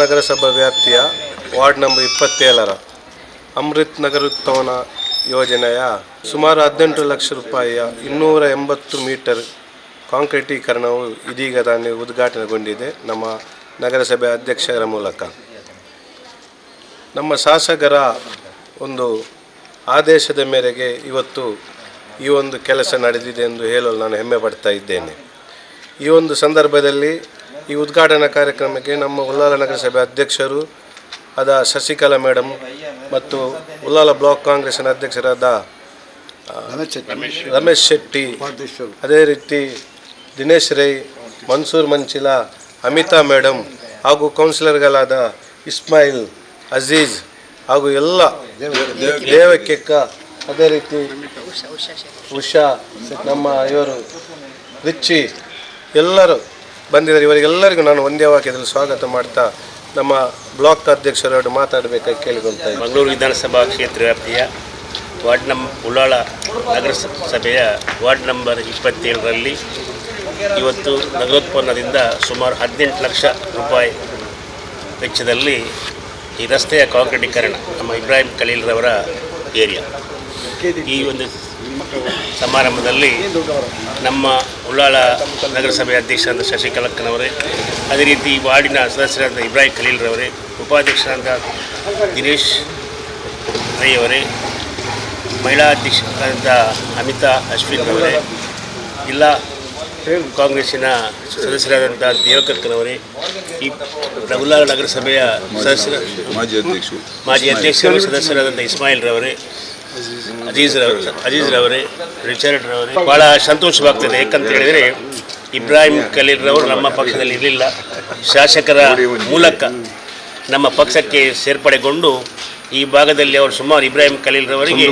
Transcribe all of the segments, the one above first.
ನಗರಸಭಾ ವ್ಯಾಪ್ತಿಯ ward number ಇಪ್ಪತ್ತೇಳರ ಅಮೃತ್ ನಗರೋತ್ಥವನ ಯೋಜನೆಯ ಸುಮಾರು ಹದಿನೆಂಟು ಲಕ್ಷ ರೂಪಾಯಿಯ ಇನ್ನೂರ ಎಂಬತ್ತು ಮೀಟರ್ ಕಾಂಕ್ರೀಟೀಕರಣವು ಇದೀಗ ತಾನೇ ಉದ್ಘಾಟನೆಗೊಂಡಿದೆ ನಮ್ಮ ನಗರಸಭೆ ಅಧ್ಯಕ್ಷರ ಮೂಲಕ. ನಮ್ಮ ಶಾಸಕರ ಒಂದು ಆದೇಶದ ಮೇರೆಗೆ ಇವತ್ತು ಈ ಒಂದು ಕೆಲಸ ನಡೆದಿದೆ ಎಂದು ಹೇಳಲು ನಾನು ಹೆಮ್ಮೆ ಪಡ್ತಾ ಇದ್ದೇನೆ. ಈ ಒಂದು ಸಂದರ್ಭದಲ್ಲಿ ಈ ಉದ್ಘಾಟನಾ ಕಾರ್ಯಕ್ರಮಕ್ಕೆ ನಮ್ಮ ಉಲ್ಲಾಲ ನಗರಸಭೆ ಅಧ್ಯಕ್ಷರು ಆದ ಶಶಿಕಲಾ ಮೇಡಮ್ ಮತ್ತು ಉಲ್ಲಾಲ ಬ್ಲಾಕ್ ಕಾಂಗ್ರೆಸ್ನ ಅಧ್ಯಕ್ಷರಾದ ರಮೇಶ್ ಶೆಟ್ಟಿ. ಅದೇ ರೀತಿ ದಿನೇಶ್ ರೈ ಮನ್ಸೂರ್ ಮಂಚಿಲ ಅಮಿತಾ ಮೇಡಮ್ ಹಾಗೂ ಕೌನ್ಸಿಲರ್ಗಳಾದ ಇಸ್ಮಾಯಿಲ್ ಅಜೀಜ್ ಹಾಗೂ ಎಲ್ಲ ದೇವಕ್ಕೆಕ್ಕ ಅದೇ ರೀತಿ ಉಷಾ ನಮ್ಮ ಇವರು ರಿಚ್ಚಿ ಎಲ್ಲರೂ ಬಂದಿದ್ದಾರೆ. ಇವರಿಗೆಲ್ಲರಿಗೂ ನಾನು ಒಂದೇ ವಾಕ್ಯದಲ್ಲಿ ಸ್ವಾಗತ ಮಾಡ್ತಾ ನಮ್ಮ ಬ್ಲಾಕ್ ಅಧ್ಯಕ್ಷರವರು ಮಾತಾಡಬೇಕಾಗಿ ಕೇಳಿಕೊಳ್ತಾ ಇದ್ದೀನಿ. ಮಂಗಳೂರು ವಿಧಾನಸಭಾ ಕ್ಷೇತ್ರ ವ್ಯಾಪ್ತಿಯ ವಾರ್ಡ್ ನಂ ಉಳ್ಳಾಳ ನಗರಸಭೆಯ ವಾರ್ಡ್ ನಂಬರ್ ಇಪ್ಪತ್ತೇಳರಲ್ಲಿ ಇವತ್ತು ನಗರೋತ್ಪನ್ನದಿಂದ ಸುಮಾರು ಹದಿನೆಂಟು ಲಕ್ಷ ರೂಪಾಯಿ ವೆಚ್ಚದಲ್ಲಿ ಈ ರಸ್ತೆಯ ಕಾಂಕ್ರೀಟೀಕರಣ ನಮ್ಮ ಇಬ್ರಾಹಿಂ ಖಲೀಲ್ರವರ ಏರಿಯಾ. ಈ ಒಂದು ಸಮಾರಂಭದಲ್ಲಿ ನಮ್ಮ ಉಳ್ಳಾಳ ನಗರಸಭೆ ಅಧ್ಯಕ್ಷರಾದ ಶಶಿಕಲಕ್ಕನವರೇ ಅದೇ ರೀತಿ ವಾರ್ಡಿನ ಸದಸ್ಯರಾದ ಇಬ್ರಾಹಿಂ ಖಲೀಲ್ರವರೇ ಉಪಾಧ್ಯಕ್ಷರಾದ ದಿನೇಶ್ ರೈ ಅವರೇ ಮಹಿಳಾ ಅಧ್ಯಕ್ಷರಾದ ಅಮಿತಾ ಅಶ್ವಿನ್ ಅವರೇ ಜಿಲ್ಲಾ ಕಾಂಗ್ರೆಸ್ಸಿನ ಸದಸ್ಯರಾದಂಥ ದೇವಕರ್ಕನವರೇ ಈ ಉಳ್ಳಾಳ ನಗರಸಭೆಯ ಸದಸ್ಯರ ಮಾಜಿ ಅಧ್ಯಕ್ಷರು. ಮಾಜಿ ಅಧ್ಯಕ್ಷರು ಸದಸ್ಯರಾದಂಥ ಇಸ್ಮಾಯಿಲ್ ರವರೇ ಅಜೀಜ್ ಅಜೀಜ್ ರವರೇ ರಿಚರ್ಡ್ ರವರೇ ಭಾಳ ಸಂತೋಷವಾಗ್ತದೆ. ಯಾಕಂತ ಹೇಳಿದರೆ ಇಬ್ರಾಹಿಂ ಖಲೀಲ್ ರವರು ನಮ್ಮ ಪಕ್ಷದಲ್ಲಿ ಇರಲಿಲ್ಲ. ಶಾಸಕರ ಮೂಲಕ ನಮ್ಮ ಪಕ್ಷಕ್ಕೆ ಸೇರ್ಪಡೆಗೊಂಡು ಈ ಭಾಗದಲ್ಲಿ ಅವರು ಸುಮಾರು ಇಬ್ರಾಹಿಂ ಖಲೀಲ್ ರವರಿಗೆ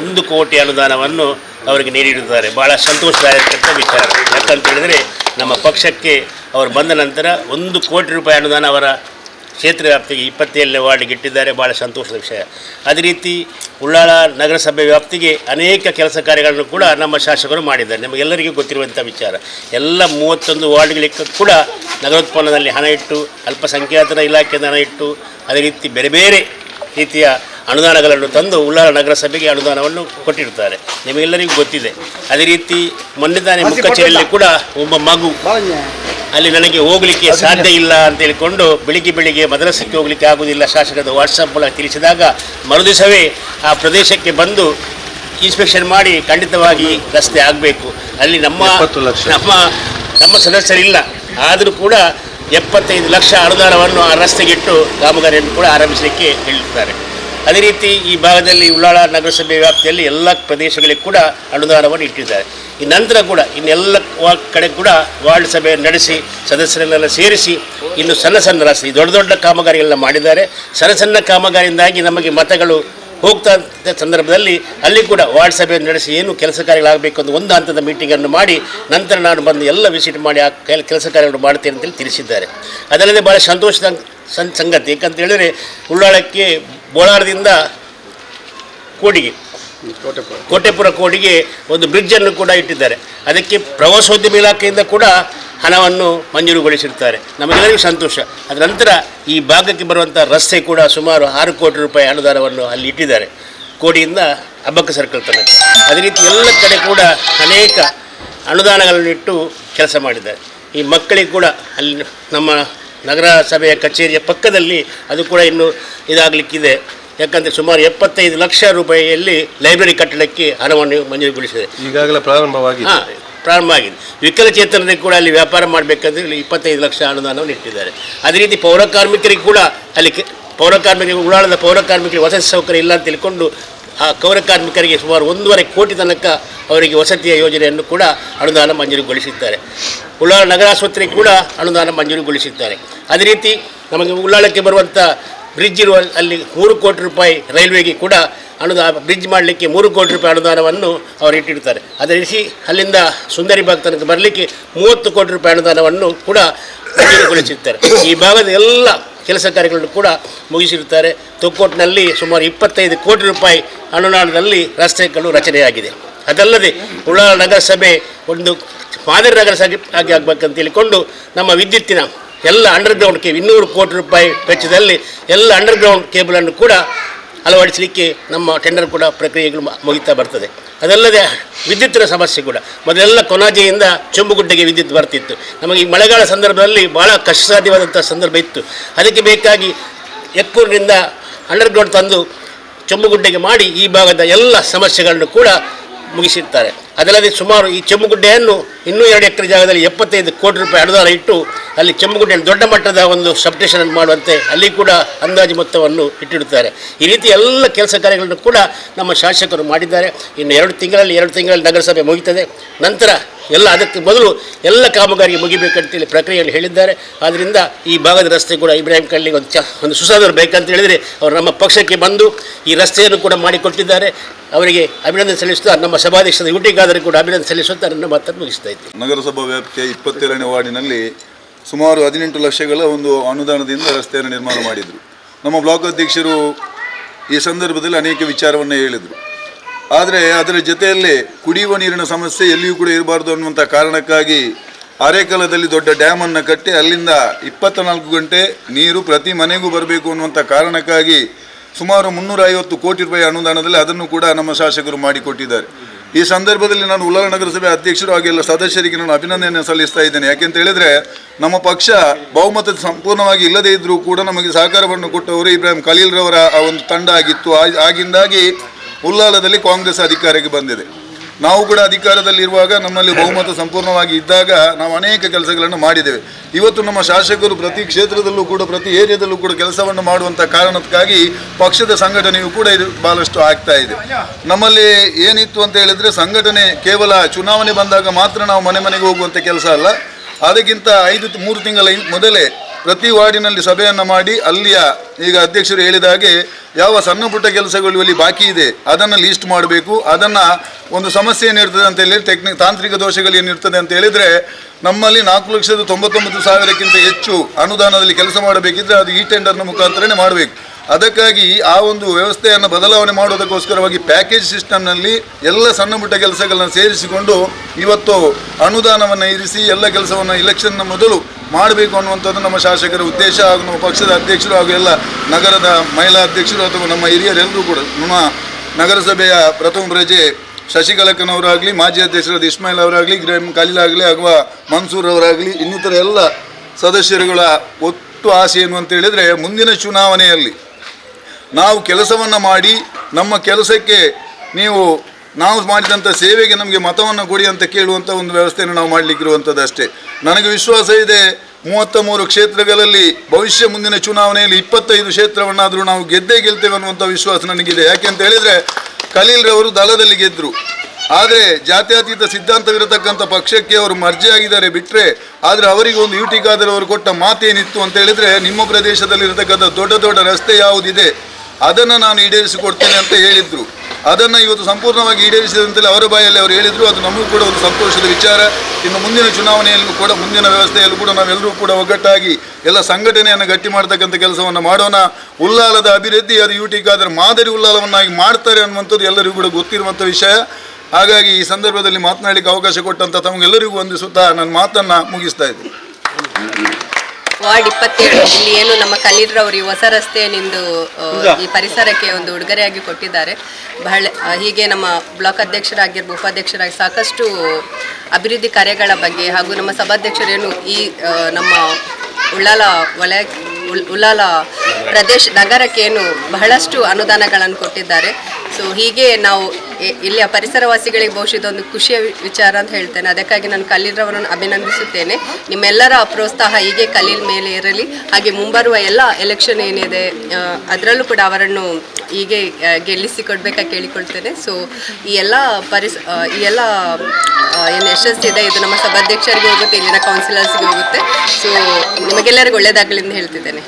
ಒಂದು ಕೋಟಿ ಅನುದಾನವನ್ನು ಅವರಿಗೆ ನೀಡಿರುತ್ತಾರೆ ಭಾಳ ಸಂತೋಷದಾಯಕ ವಿಚಾರ. ಯಾಕಂತ ಹೇಳಿದರೆ ನಮ್ಮ ಪಕ್ಷಕ್ಕೆ ಅವರು ಬಂದ ನಂತರ ಒಂದು ಕೋಟಿ ರೂಪಾಯಿ ಅನುದಾನ ಅವರ ಕ್ಷೇತ್ರ ವ್ಯಾಪ್ತಿಗೆ ಇಪ್ಪತ್ತೇಳನೇ ವಾರ್ಡ್ಗೆ ಇಟ್ಟಿದ್ದಾರೆ ಭಾಳ ಸಂತೋಷದ ವಿಷಯ. ಅದೇ ರೀತಿ ಉಳ್ಳಾಳ ನಗರಸಭೆ ವ್ಯಾಪ್ತಿಗೆ ಅನೇಕ ಕೆಲಸ ಕಾರ್ಯಗಳನ್ನು ಕೂಡ ನಮ್ಮ ಶಾಸಕರು ಮಾಡಿದ್ದಾರೆ. ನಮಗೆಲ್ಲರಿಗೂ ಗೊತ್ತಿರುವಂಥ ವಿಚಾರ. ಎಲ್ಲ ಮೂವತ್ತೊಂದು ವಾರ್ಡ್ಗಳಿಗೆ ಕೂಡ ನಗರೋತ್ಪನ್ನದಲ್ಲಿ ಹಣ ಇಟ್ಟು, ಅಲ್ಪಸಂಖ್ಯಾತರ ಇಲಾಖೆಯಿಂದ ಹಣ ಇಟ್ಟು, ಅದೇ ರೀತಿ ಬೇರೆ ಬೇರೆ ರೀತಿಯ ಅನುದಾನಗಳನ್ನು ತಂದು ಉಳ್ಳಾಲ ನಗರಸಭೆಗೆ ಅನುದಾನವನ್ನು ಕೊಟ್ಟಿರ್ತಾರೆ ನಿಮಗೆಲ್ಲರಿಗೂ ಗೊತ್ತಿದೆ. ಅದೇ ರೀತಿ ಮೊನ್ನೆ ತಾನೇ ಮುಖಚೇರಿಯಲ್ಲಿ ಕೂಡ ಒಬ್ಬ ಮಗು ಅಲ್ಲಿ ನನಗೆ ಹೋಗಲಿಕ್ಕೆ ಸಾಧ್ಯ ಇಲ್ಲ ಅಂತ ಹೇಳಿಕೊಂಡು ಬೆಳಿಗ್ಗೆ ಬೆಳಿಗ್ಗೆ ಮದ್ರಸಕ್ಕೆ ಹೋಗಲಿಕ್ಕೆ ಆಗುವುದಿಲ್ಲ. ಶಾಸಕರ ವಾಟ್ಸಪ್ ಮೂಲಕ ತಿಳಿಸಿದಾಗ ಮರುದಿವಸವೇ ಆ ಪ್ರದೇಶಕ್ಕೆ ಬಂದು ಇನ್ಸ್ಪೆಕ್ಷನ್ ಮಾಡಿ ಖಂಡಿತವಾಗಿ ರಸ್ತೆ ಆಗಬೇಕು. ಅಲ್ಲಿ ನಮ್ಮ ನಮ್ಮ ನಮ್ಮ ಸದಸ್ಯರಿಲ್ಲ. ಆದರೂ ಕೂಡ ಎಪ್ಪತ್ತೈದು ಲಕ್ಷ ಅನುದಾನವನ್ನು ಆ ರಸ್ತೆಗಿಟ್ಟು ಕಾಮಗಾರಿಯನ್ನು ಕೂಡ ಆರಂಭಿಸಲಿಕ್ಕೆ ಹೇಳಿರ್ತಾರೆ ಅದೇ ರೀತಿ ಈ ಭಾಗದಲ್ಲಿ ಉಳ್ಳಾಳ ನಗರಸಭೆ ವ್ಯಾಪ್ತಿಯಲ್ಲಿ ಎಲ್ಲ ಪ್ರದೇಶಗಳಿಗೆ ಕೂಡ ಅನುದಾನವನ್ನು ಇಟ್ಟಿದ್ದಾರೆ. ಈ ನಂತರ ಕೂಡ ಇನ್ನೆಲ್ಲ ಕಡೆ ಕೂಡ ವಾರ್ಡ್ ಸಭೆ ನಡೆಸಿ ಸದಸ್ಯರನ್ನೆಲ್ಲ ಸೇರಿಸಿ ಇನ್ನು ಸಣ್ಣ ಸಣ್ಣ ರಸ್ತೆ ದೊಡ್ಡ ದೊಡ್ಡ ಕಾಮಗಾರಿಗಳನ್ನ ಮಾಡಿದ್ದಾರೆ. ಸಣ್ಣ ಸಣ್ಣ ಕಾಮಗಾರಿಯಿಂದಾಗಿ ನಮಗೆ ಮತಗಳು ಹೋಗ್ತಾ ಇದ್ದ ಸಂದರ್ಭದಲ್ಲಿ ಅಲ್ಲಿ ಕೂಡ ವಾರ್ಡ್ ಸಭೆ ನಡೆಸಿ ಏನು ಕೆಲಸ ಕಾರ್ಯಗಳಾಗಬೇಕು ಅಂತ ಒಂದು ಹಂತದ ಮೀಟಿಂಗನ್ನು ಮಾಡಿ ನಂತರ ನಾನು ಬಂದು ಎಲ್ಲ ವಿಸಿಟ್ ಮಾಡಿ ಆ ಕೆಲ- ಕೆಲಸ ಕಾರ್ಯಗಳನ್ನು ಮಾಡ್ತೇನೆ ಅಂತೇಳಿ ತಿಳಿಸಿದ್ದಾರೆ. ಅದಲ್ಲದೆ ಭಾಳ ಸಂತೋಷದ ಸನ್ ಸಂಗತಿ. ಯಾಕಂತ ಹೇಳಿದರೆ ಉಳ್ಳಾಳಕ್ಕೆ ಬೋಳಾರದಿಂದ ಕೋಡಿಗೆ ಕೋಟೆಪುರ. ಕೋಡಿಗೆ ಒಂದು ಬ್ರಿಡ್ಜನ್ನು ಕೂಡ ಇಟ್ಟಿದ್ದಾರೆ. ಅದಕ್ಕೆ ಪ್ರವಾಸೋದ್ಯಮ ಇಲಾಖೆಯಿಂದ ಕೂಡ ಹಣವನ್ನು ಮಂಜೂರುಗೊಳಿಸಿರ್ತಾರೆ. ನಮಗೆಲ್ಲರಿಗೂ ಸಂತೋಷ. ಅದರ ನಂತರ ಈ ಭಾಗಕ್ಕೆ ಬರುವಂಥ ರಸ್ತೆ ಕೂಡ ಸುಮಾರು ಆರು ಕೋಟಿ ರೂಪಾಯಿ ಅನುದಾನವನ್ನು ಅಲ್ಲಿ ಇಟ್ಟಿದ್ದಾರೆ. ಕೋಡಿಯಿಂದ ಅಬ್ಬಕ್ಕ ಸರ್ಕಲ್ ತನಕ. ಅದೇ ರೀತಿ ಎಲ್ಲ ಕಡೆ ಕೂಡ ಅನೇಕ ಅನುದಾನಗಳನ್ನಿಟ್ಟು ಕೆಲಸ ಮಾಡಿದ್ದಾರೆ. ಈ ಮಕ್ಕಳಿಗೆ ಕೂಡ ಅಲ್ಲಿ ನಮ್ಮ ನಗರಸಭೆಯ ಕಚೇರಿಯ ಪಕ್ಕದಲ್ಲಿ ಅದು ಕೂಡ ಇನ್ನೂ ಇದಾಗಲಿಕ್ಕಿದೆ. ಯಾಕಂದರೆ ಸುಮಾರು ಎಪ್ಪತ್ತೈದು ಲಕ್ಷ ರೂಪಾಯಿಯಲ್ಲಿ ಲೈಬ್ರರಿ ಕಟ್ಟಡಕ್ಕೆ ಹಣವನ್ನು ಮಂಜೂರುಗೊಳಿಸಿದೆ. ಈಗಾಗಲೇ ಪ್ರಾರಂಭವಾಗಿ ಹಾಂ ಪ್ರಾರಂಭ ಆಗಿದೆ. ವಿಕಲಚೇತನರಿಗೆ ಕೂಡ ಅಲ್ಲಿ ವ್ಯಾಪಾರ ಮಾಡಬೇಕಾದ್ರೆ ಇಲ್ಲಿ ಇಪ್ಪತ್ತೈದು ಲಕ್ಷ ಅನುದಾನವನ್ನು ಇಟ್ಟಿದ್ದಾರೆ. ಅದೇ ರೀತಿ ಪೌರ ಕಾರ್ಮಿಕರಿಗೆ ಕೂಡ ಅಲ್ಲಿ ಪೌರ ಕಾರ್ಮಿಕರಿಗೆ, ಉಳ್ಳಾಳದ ಪೌರ ವಸತಿ ಸೌಕರ್ಯ ಇಲ್ಲ ಅಂತ ತಿಳ್ಕೊಂಡು ಆ ಪೌರ ಕಾರ್ಮಿಕರಿಗೆ ಸುಮಾರು ಒಂದೂವರೆ ಕೋಟಿ ತನಕ ಅವರಿಗೆ ವಸತಿಯ ಯೋಜನೆಯನ್ನು ಕೂಡ ಅನುದಾನ ಮಂಜೂರುಗೊಳಿಸಿದ್ದಾರೆ. ಉಳ್ಳಾಳ ನಗರಾಸ್ಪತ್ರೆಗೆ ಕೂಡ ಅನುದಾನ ಮಂಜೂರುಗೊಳಿಸಿದ್ದಾರೆ. ಅದೇ ರೀತಿ ನಮಗೆ ಉಳ್ಳಾಳಕ್ಕೆ ಬರುವಂಥ ಬ್ರಿಡ್ಜ್ ಇರುವ ಅಲ್ಲಿ ಮೂರು ಕೋಟಿ ರೂಪಾಯಿ ರೈಲ್ವೆಗೆ ಕೂಡ ಅನುದಾನ, ಬ್ರಿಡ್ಜ್ ಮಾಡಲಿಕ್ಕೆ ಮೂರು ಕೋಟಿ ರೂಪಾಯಿ ಅನುದಾನವನ್ನು ಅವರು ಇಟ್ಟಿರ್ತಾರೆ. ಅದೇ ರೀತಿ ಅಲ್ಲಿಂದ ಸುಂದರಿ ಬಾಗ್ ತನಕ ಬರಲಿಕ್ಕೆ ಮೂವತ್ತು ಕೋಟಿ ರೂಪಾಯಿ ಅನುದಾನವನ್ನು ಕೂಡ ಮಂಜೂರುಗೊಳಿಸಿರ್ತಾರೆ ಈ ಭಾಗದ ಎಲ್ಲ ಕೆಲಸ ಕಾರ್ಯಗಳನ್ನು ಕೂಡ ಮುಗಿಸಿರುತ್ತಾರೆ. ತೊಕ್ಕೋಟ್ನಲ್ಲಿ ಸುಮಾರು ಇಪ್ಪತ್ತೈದು ಕೋಟಿ ರೂಪಾಯಿ ಅನುದಾನದಲ್ಲಿ ರಸ್ತೆಗಳು ರಚನೆಯಾಗಿದೆ. ಅದಲ್ಲದೆ ಉಳ್ಳಾಲ ನಗರಸಭೆ ಒಂದು ಮಾದರಿ ನಗರಸಭೆ ಆಗಿ ಆಗಬೇಕಂತ ಹೇಳಿಕೊಂಡು ನಮ್ಮ ವಿದ್ಯುತ್ತಿನ ಎಲ್ಲ ಅಂಡರ್ಗ್ರೌಂಡ್ ಕೇಬಲ್ ಇನ್ನೂರು ಕೋಟಿ ರೂಪಾಯಿ ವೆಚ್ಚದಲ್ಲಿ ಎಲ್ಲ ಅಂಡರ್ಗ್ರೌಂಡ್ ಕೇಬಲನ್ನು ಕೂಡ ಅಳವಡಿಸಲಿಕ್ಕೆ ನಮ್ಮ ಟೆಂಡರ್ ಕೂಡ ಪ್ರಕ್ರಿಯೆಗಳು ಮುಗಿತಾ ಬರ್ತದೆ. ಅದಲ್ಲದೆ ವಿದ್ಯುತ್ತಿನ ಸಮಸ್ಯೆ ಕೂಡ. ಮೊದಲೆಲ್ಲ ಕೊನಾಜೆಯಿಂದ ಚೊಂಬುಗುಡ್ಡೆಗೆ ವಿದ್ಯುತ್ ಬರ್ತಿತ್ತು. ನಮಗೆ ಈ ಮಳೆಗಾಲ ಸಂದರ್ಭದಲ್ಲಿ ಭಾಳ ಕಷ್ಟಸಾಧ್ಯವಾದಂಥ ಸಂದರ್ಭ ಇತ್ತು. ಅದಕ್ಕೆ ಬೇಕಾಗಿ ಎಕ್ಕೂರಿನಿಂದ ಅಂಡರ್ಗ್ರೌಂಡ್ ತಂದು ಚೊಂಬುಗುಡ್ಡೆಗೆ ಮಾಡಿ ಈ ಭಾಗದ ಎಲ್ಲ ಸಮಸ್ಯೆಗಳನ್ನು ಕೂಡ ಮುಗಿಸಿರ್ತಾರೆ. ಅದಲ್ಲದೆ ಸುಮಾರು ಈ ಚೆಮ್ಮುಗುಡ್ಡೆಯನ್ನು ಇನ್ನೂ ಎರಡು ಎಕರೆ ಜಾಗದಲ್ಲಿ ಎಪ್ಪತ್ತೈದು ಕೋಟಿ ರೂಪಾಯಿ ಅನುದಾನ ಇಟ್ಟು ಅಲ್ಲಿ ಚೆಮ್ಮುಗುಡ್ಡೆಯನ್ನು ದೊಡ್ಡ ಮಟ್ಟದ ಒಂದು ಸಬ್ಸ್ಟೇಷನ್ ಮಾಡುವಂತೆ ಅಲ್ಲಿ ಕೂಡ ಅಂದಾಜು ಮೊತ್ತವನ್ನು ಇಟ್ಟಿಡುತ್ತಾರೆ ಈ ರೀತಿ ಎಲ್ಲ ಕೆಲಸ ಕಾರ್ಯಗಳನ್ನು ಕೂಡ ನಮ್ಮ ಶಾಸಕರು ಮಾಡಿದ್ದಾರೆ. ಇನ್ನು ಎರಡು ತಿಂಗಳಲ್ಲಿ ಎರಡು ತಿಂಗಳಲ್ಲಿ ನಗರಸಭೆ ಮುಗಿತದೆ ನಂತರ ಎಲ್ಲ ಅದಕ್ಕೆ ಮೊದಲು ಎಲ್ಲ ಕಾಮಗಾರಿಗೆ ಮುಗಿಬೇಕಂತೇಳಿ ಪ್ರಕ್ರಿಯೆಯಲ್ಲಿ ಹೇಳಿದ್ದಾರೆ. ಆದ್ದರಿಂದ ಈ ಭಾಗದ ರಸ್ತೆ ಕೂಡ ಇಬ್ರಾಹಿಂ ಕಳ್ಳಿಗೆ ಒಂದು ಚ ಒಂದು ಸುಸಾದರು ಬೇಕಂತ ಹೇಳಿದರೆ ಅವರು ನಮ್ಮ ಪಕ್ಷಕ್ಕೆ ಬಂದು ಈ ರಸ್ತೆಯನ್ನು ಕೂಡ ಮಾಡಿಕೊಟ್ಟಿದ್ದಾರೆ. ಅವರಿಗೆ ಅಭಿನಂದನೆ ಸಲ್ಲಿಸುತ್ತಾ ನಮ್ಮ ಸಭಾಧ್ಯಕ್ಷದ ಯುಟಿಗಾದರೂ ಕೂಡ ಅಭಿನಂದನೆ ಸಲ್ಲಿಸುತ್ತಾ ನನ್ನ ಮಾತನ್ನು ಮುಗಿಸ್ತಾ ಇದ್ದೀನಿ. ನಗರಸಭಾ ವ್ಯಾಪ್ತಿಯ ಇಪ್ಪತ್ತೇಳನೇ ವಾರ್ಡಿನಲ್ಲಿ ಸುಮಾರು ಹದಿನೆಂಟು ಲಕ್ಷಗಳ ಒಂದು ಅನುದಾನದಿಂದ ರಸ್ತೆಯನ್ನು ನಿರ್ಮಾಣ ಮಾಡಿದರು. ನಮ್ಮ ಬ್ಲಾಕ್ ಅಧ್ಯಕ್ಷರು ಈ ಸಂದರ್ಭದಲ್ಲಿ ಅನೇಕ ವಿಚಾರವನ್ನು ಹೇಳಿದರು. ಆದರೆ ಅದರ ಜೊತೆಯಲ್ಲಿ ಕುಡಿಯುವ ನೀರಿನ ಸಮಸ್ಯೆ ಎಲ್ಲಿಯೂ ಕೂಡ ಇರಬಾರ್ದು ಅನ್ನುವಂಥ ಕಾರಣಕ್ಕಾಗಿ ಅರೆಕಾಲದಲ್ಲಿ ದೊಡ್ಡ ಡ್ಯಾಮನ್ನು ಕಟ್ಟಿ ಅಲ್ಲಿಂದ ಇಪ್ಪತ್ತ ನಾಲ್ಕು ಗಂಟೆ ನೀರು ಪ್ರತಿ ಮನೆಗೂ ಬರಬೇಕು ಅನ್ನುವಂಥ ಕಾರಣಕ್ಕಾಗಿ ಸುಮಾರು ಮುನ್ನೂರ ಐವತ್ತು ಕೋಟಿ ರೂಪಾಯಿ ಅನುದಾನದಲ್ಲಿ ಅದನ್ನು ಕೂಡ ನಮ್ಮ ಶಾಸಕರು ಮಾಡಿಕೊಟ್ಟಿದ್ದಾರೆ. ಈ ಸಂದರ್ಭದಲ್ಲಿ ನಾನು ಉಲ್ಲಾರ ನಗರಸಭೆ ಅಧ್ಯಕ್ಷರು ಹಾಗೆಲ್ಲ ಎಲ್ಲ ಸದಸ್ಯರಿಗೆ ನಾನು ಅಭಿನಂದನೆ ಸಲ್ಲಿಸ್ತಾ ಇದ್ದೇನೆ. ಯಾಕೆಂತ ಹೇಳಿದ್ರೆ, ನಮ್ಮ ಪಕ್ಷ ಬಹುಮತ ಸಂಪೂರ್ಣವಾಗಿ ಇಲ್ಲದೇ ಇದ್ದರೂ ಕೂಡ ನಮಗೆ ಸಹಕಾರವನ್ನು ಕೊಟ್ಟವರು ಇಬ್ರಾಹಿಂ ಖಲೀಲ್ರವರ ಆ ಒಂದು ತಂಡ ಆಗಿತ್ತು. ಆಗಿಂದಾಗಿ ಉಳ್ಳಾಲದಲ್ಲಿ ಕಾಂಗ್ರೆಸ್ ಅಧಿಕಾರಕ್ಕೆ ಬಂದಿದೆ. ನಾವು ಕೂಡ ಅಧಿಕಾರದಲ್ಲಿರುವಾಗ ನಮ್ಮಲ್ಲಿ ಬಹುಮತ ಸಂಪೂರ್ಣವಾಗಿ ಇದ್ದಾಗ ನಾವು ಅನೇಕ ಕೆಲಸಗಳನ್ನು ಮಾಡಿದ್ದೇವೆ. ಇವತ್ತು ನಮ್ಮ ಶಾಸಕರು ಪ್ರತಿ ಕ್ಷೇತ್ರದಲ್ಲೂ ಕೂಡ, ಪ್ರತಿ ಏರಿಯಾದಲ್ಲೂ ಕೂಡ ಕೆಲಸವನ್ನು ಮಾಡುವಂಥ ಕಾರಣಕ್ಕಾಗಿ ಪಕ್ಷದ ಸಂಘಟನೆಯು ಕೂಡ ಇದು ಭಾಳಷ್ಟು ಆಗ್ತಾ ಇದೆ. ನಮ್ಮಲ್ಲಿ ಏನಿತ್ತು ಅಂತ ಹೇಳಿದರೆ ಸಂಘಟನೆ ಕೇವಲ ಚುನಾವಣೆ ಬಂದಾಗ ಮಾತ್ರ ನಾವು ಮನೆ ಮನೆಗೆ ಹೋಗುವಂಥ ಕೆಲಸ ಅಲ್ಲ. ಅದಕ್ಕಿಂತ ಐದು, ಮೂರು ತಿಂಗಳ ಮೊದಲೇ ಪ್ರತಿ ವಾರ್ಡಿನಲ್ಲಿ ಸಭೆಯನ್ನು ಮಾಡಿ ಅಲ್ಲಿಯ ಈಗ ಅಧ್ಯಕ್ಷರು ಹೇಳಿದ ಹಾಗೆ ಯಾವ ಸಣ್ಣ ಪುಟ್ಟ ಕೆಲಸಗಳು ಇಲ್ಲಿ ಬಾಕಿ ಇದೆ, ಅದನ್ನು ಲೀಸ್ಟ್ ಮಾಡಬೇಕು, ಅದನ್ನು ಒಂದು ಸಮಸ್ಯೆ ಏನಿರ್ತದೆ ಅಂತ ಹೇಳಿ ಟೆಕ್ನಿಕ್ ತಾಂತ್ರಿಕ ದೋಷಗಳು ಏನಿರ್ತದೆ ಅಂತ ಹೇಳಿದರೆ, ನಮ್ಮಲ್ಲಿ ನಾಲ್ಕು ಲಕ್ಷದ ತೊಂಬತ್ತೊಂಬತ್ತು ಸಾವಿರಕ್ಕಿಂತ ಹೆಚ್ಚು ಅನುದಾನದಲ್ಲಿ ಕೆಲಸ ಮಾಡಬೇಕಿದ್ರೆ ಅದು ಈ ಟೆಂಡರ್ನ ಮುಖಾಂತರನೇ ಮಾಡಬೇಕು. ಅದಕ್ಕಾಗಿ ಆ ಒಂದು ವ್ಯವಸ್ಥೆಯನ್ನು ಬದಲಾವಣೆ ಮಾಡೋದಕ್ಕೋಸ್ಕರವಾಗಿ ಪ್ಯಾಕೇಜ್ ಸಿಸ್ಟಮ್ನಲ್ಲಿ ಎಲ್ಲ ಸಣ್ಣ ಪುಟ್ಟ ಕೆಲಸಗಳನ್ನು ಸೇರಿಸಿಕೊಂಡು ಇವತ್ತು ಅನುದಾನವನ್ನು ಇರಿಸಿ, ಎಲ್ಲ ಕೆಲಸವನ್ನು ಇಲೆಕ್ಷನ್ನ ಮೊದಲು ಮಾಡಬೇಕು ಅನ್ನುವಂಥದ್ದು ನಮ್ಮ ಶಾಸಕರ ಉದ್ದೇಶ ಹಾಗೂ ನಮ್ಮ ಪಕ್ಷದ ಅಧ್ಯಕ್ಷರು ಹಾಗೂ ಎಲ್ಲ ನಗರದ ಮಹಿಳಾ ಅಧ್ಯಕ್ಷರು ಅಥವಾ ನಮ್ಮ ಹಿರಿಯರೆಲ್ಲರೂ ಕೂಡ. ನಮ್ಮ ನಗರಸಭೆಯ ಪ್ರಥಮ ಪ್ರಜೆ ಶಶಿಕಲಕ್ಕನವರಾಗಲಿ ಮಾಜಿ ಅಧ್ಯಕ್ಷರಾದ ಇಸ್ಮಾಯಿಲ್ ಅವರಾಗಲಿ ಗ್ರೇಮ್ ಖಲೀಲ್ ಆಗಲಿ ಅಥವಾ ಮನ್ಸೂರ್ ಅವರಾಗಲಿ, ಇನ್ನಿತರ ಎಲ್ಲ ಸದಸ್ಯರುಗಳ ಒಟ್ಟು ಆಸೆ ಏನು ಅಂತ ಹೇಳಿದರೆ ಮುಂದಿನ ಚುನಾವಣೆಯಲ್ಲಿ ನಾವು ಕೆಲಸವನ್ನು ಮಾಡಿ ನಮ್ಮ ಕೆಲಸಕ್ಕೆ ನೀವು ನಾವು ಮಾಡಿದಂಥ ಸೇವೆಗೆ ನಮಗೆ ಮತವನ್ನು ಕೊಡಿ ಅಂತ ಕೇಳುವಂಥ ಒಂದು ವ್ಯವಸ್ಥೆಯನ್ನು ನಾವು ಮಾಡಲಿಕ್ಕಿರುವಂಥದ್ದು ಅಷ್ಟೇ. ನನಗೆ ವಿಶ್ವಾಸ ಇದೆ ಮೂವತ್ತ ಮೂರು ಕ್ಷೇತ್ರಗಳಲ್ಲಿ ಭವಿಷ್ಯ ಮುಂದಿನ ಚುನಾವಣೆಯಲ್ಲಿ ಇಪ್ಪತ್ತೈದು ಕ್ಷೇತ್ರವನ್ನಾದರೂ ನಾವು ಗೆದ್ದೇ ಗೆಲ್ತೇವೆ ಅನ್ನುವಂಥ ವಿಶ್ವಾಸ ನನಗಿದೆ. ಯಾಕೆ ಅಂತ ಹೇಳಿದರೆ ಖಲೀಲ್ರವರು ದಳದಲ್ಲಿ ಗೆದ್ದರು ಆದರೆ ಜಾತ್ಯತೀತ ಸಿದ್ಧಾಂತವಿರತಕ್ಕಂಥ ಪಕ್ಷಕ್ಕೆ ಅವರು ಮರ್ಜಿ ಆಗಿದ್ದಾರೆ ಬಿಟ್ಟರೆ ಆದರೆ ಅವರಿಗೆ ಒಂದು ಯುಟಿಗಾದರೆ ಅವರು ಕೊಟ್ಟ ಮಾತೇನಿತ್ತು ಅಂತ ಹೇಳಿದರೆ, ನಿಮ್ಮ ಪ್ರದೇಶದಲ್ಲಿರತಕ್ಕಂಥ ದೊಡ್ಡ ದೊಡ್ಡ ರಸ್ತೆ ಯಾವುದಿದೆ ಅದನ್ನು ನಾನು ಈಡೇರಿಸಿಕೊಡ್ತೇನೆ ಅಂತ ಹೇಳಿದ್ರು. ಅದನ್ನು ಇವತ್ತು ಸಂಪೂರ್ಣವಾಗಿ ಈಡೇರಿಸಿದಂತಲೇ ಅವರ ಬಾಯಲ್ಲಿ ಅವರು ಹೇಳಿದರು. ಅದು ನಮಗೂ ಕೂಡ ಒಂದು ಸಂತೋಷದ ವಿಚಾರ. ಇನ್ನು ಮುಂದಿನ ಚುನಾವಣೆಯಲ್ಲೂ ಕೂಡ, ಮುಂದಿನ ವ್ಯವಸ್ಥೆಯಲ್ಲೂ ಕೂಡ ನಾವೆಲ್ಲರೂ ಕೂಡ ಒಗ್ಗಟ್ಟಾಗಿ ಎಲ್ಲ ಸಂಘಟನೆಯನ್ನು ಗಟ್ಟಿ ಮಾಡತಕ್ಕಂಥ ಕೆಲಸವನ್ನು ಮಾಡೋಣ. ಉಲ್ಲಾಲದ ಅಭಿವೃದ್ಧಿ, ಅದು ಯುಟಿಗಾದರೆ ಮಾದರಿ ಉಲ್ಲಾಲವನ್ನಾಗಿ ಮಾಡ್ತಾರೆ ಅನ್ನುವಂಥದ್ದು ಎಲ್ಲರಿಗೂ ಕೂಡ ಗೊತ್ತಿರುವಂಥ ವಿಷಯ. ಹಾಗಾಗಿ ಈ ಸಂದರ್ಭದಲ್ಲಿ ಮಾತನಾಡಲಿಕ್ಕೆ ಅವಕಾಶ ಕೊಟ್ಟಂಥ ತಮಗೆಲ್ಲರಿಗೂ ವಂದಿಸುತ್ತಾ ನನ್ನ ಮಾತನ್ನು ಮುಗಿಸ್ತಾ ಇದ್ದೀನಿ. ವಾರ್ಡ್ ಇಪ್ಪತ್ತೇಳು ಇಲ್ಲಿ ಏನು ನಮ್ಮ ಕಲೀರ್ರವರು ಈ ಹೊಸ ರಸ್ತೆ ನಿಂದು ಈ ಪರಿಸರಕ್ಕೆ ಒಂದು ಉಡುಗೊರೆಯಾಗಿ ಕೊಟ್ಟಿದ್ದಾರೆ. ಬಹಳ ಹೀಗೆ ನಮ್ಮ ಬ್ಲಾಕ್ ಅಧ್ಯಕ್ಷರಾಗಿರ್ಬೋದು ಉಪಾಧ್ಯಕ್ಷರಾಗಿ ಸಾಕಷ್ಟು ಅಭಿವೃದ್ಧಿ ಕಾರ್ಯಗಳ ಬಗ್ಗೆ ಹಾಗೂ ನಮ್ಮ ಸಭಾಧ್ಯಕ್ಷರೇನು ಈ ನಮ್ಮ ಉಳ್ಳಾಲ ವಲಯ ಉಳ್ಳಾಲ ಪ್ರದೇಶ ನಗರಕ್ಕೆ ಏನು ಬಹಳಷ್ಟು ಅನುದಾನಗಳನ್ನು ಕೊಟ್ಟಿದ್ದಾರೆ. ಸೊ ಹೀಗೆ ನಾವು ಇಲ್ಲಿಯ ಪರಿಸರವಾಸಿಗಳಿಗೆ ಬಹುಶಃ ಇದೊಂದು ಖುಷಿಯ ವಿಚಾರ ಅಂತ ಹೇಳ್ತೇನೆ. ಅದಕ್ಕಾಗಿ ನಾನು ಕಲೀಲ್ರವರನ್ನು ಅಭಿನಂದಿಸುತ್ತೇನೆ. ನಿಮ್ಮೆಲ್ಲರ ಪ್ರೋತ್ಸಾಹ ಹೀಗೆ ಕಲೀಲ್ ಮೇಲೆ ಇರಲಿ. ಹಾಗೆ ಮುಂಬರುವ ಎಲ್ಲ ಎಲೆಕ್ಷನ್ ಏನಿದೆ ಅದರಲ್ಲೂ ಕೂಡ ಅವರನ್ನು ಹೀಗೆ ಗೆಲ್ಲಿಸಿ ಗೆಲ್ಲಿಸಿಕೊಡ್ಬೇಕಾಗಿ ಕೇಳಿಕೊಳ್ತೇನೆ. ಸೊ ಈ ಎಲ್ಲ ಪರಿಸ ಈ ಎಲ್ಲ ಏನು ಯಶಸ್ಸಿದೆ ಇದು ನಮ್ಮ ಸಭಾಧ್ಯಕ್ಷರಿಗೆ ಹೋಗುತ್ತೆ ಇಲ್ಲಿನ ಕೌನ್ಸಿಲರ್ಸ್ಗೆ ಹೋಗುತ್ತೆ. ಸೊ ನಿಮಗೆಲ್ಲರಿಗೂ ಒಳ್ಳೆಯದಾಗಲಿ ಅಂತ ಹೇಳ್ತಿದ್ದೇನೆ.